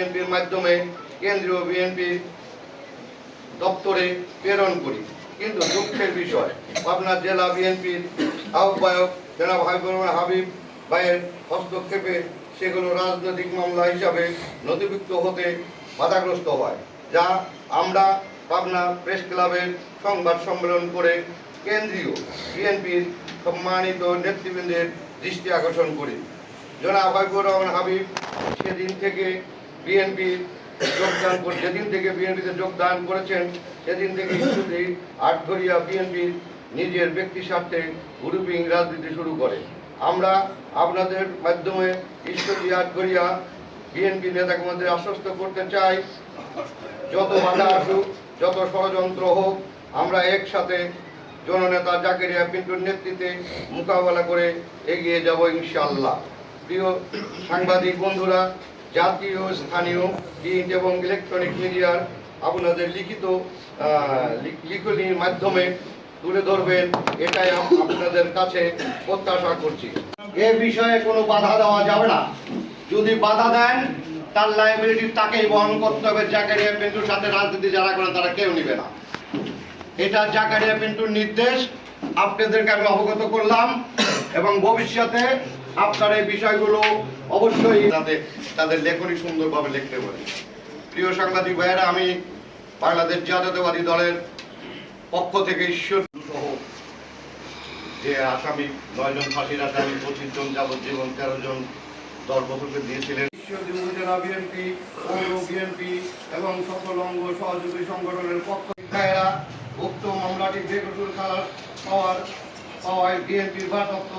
বিএনপির মাধ্যমে কেন্দ্রীয় বিএনপি দপ্তরে প্রেরণ করি। কিন্তু দুঃখের বিষয়, পাবনা জেলা বিএনপির আহ্বায়ক জনাব হাবিবুর হাবিব ভাইয়ের হস্তক্ষেপে সেগুলো রাজনৈতিক মামলা হিসাবে নথিভুক্ত হতে বাধাগ্রস্ত হয়, যা আমরা পাবনা প্রেস ক্লাবের সংবাদ সম্মেলন করে কেন্দ্রীয় বিএনপির সম্মানিত নেতৃবৃন্দের দৃষ্টি আকর্ষণ করি। জনাব হাবিবুর রহমান হাবিব সেদিন থেকে বিএনপির যোগদান করে যেদিন থেকে বিএনপিতে যোগদান করেছেন, সেদিন থেকে ইস্যুতেই আটঘরিয়া বিএনপির নিজের ব্যক্তি স্বার্থে গ্রুপিং রাজনীতি শুরু করে। আমরা আপনাদের মাধ্যমে ঈশ্বরী আটঘরিয়া বিএনপি নেতাকে মধ্যে আশ্বস্ত করতে চাই। যত বাধা আসুক, যত ষড়যন্ত্র হোক, আমরা একসাথে জননেতা জাকেরিয়া পিন্টুর নেতৃত্বে মোকাবেলা করে এগিয়ে যাব ইনশাআল্লাহ। প্রিয় সাংবাদিক বন্ধুরা জাতীয় স্থানীয় প্রিন্ট এবং ইলেকট্রনিক মিডিয়ার আপনাদের লিখিত লিখনির মাধ্যমে তুলে ধরবেন, এটাই আপ- আপনাদের কাছে প্রত্যাশা করছি। এ বিষয়ে কোনো বাধা দেওয়া যাবে না। যদি বাধা দেন, তার লাইবিলিটি তাকেই বহন করতে হবে। জাকারিয়া পিন্টুর সাথে রাজনীতি যারা করেন, তারা কেউ নিবে না। এটা জাকারিয়া পিন্টুর নির্দেশ। আপনাদেরকে আমি অবগত করলাম। এবং ভবিষ্যতে আপনার এই বিষয়গুলো অবশ্যই তাদের তাদের লেখনী সুন্দরভাবে লিখতে পারে প্রিয় সাংবাদিক ভাইয়েরা, আমি বাংলাদেশ জাতীয়তাবাদী দলের পক্ষ থেকে ঈশ্বর যে আসামি, নয়জন ফাঁসির আসামি, পঁচিশ জন যাবজ্জীবন, তেরো জন দশ বছরকে দিয়েছিলেন। বিএনপি বিএনপি এবং সকল অঙ্গ সহযোগী সংগঠনের পক্ষ ভাইয়েরা, উক্ত মামলাটি বেকসুর খালাস পাওয়ার পাওয়ায় বিএনপির ভারপ্রাপ্ত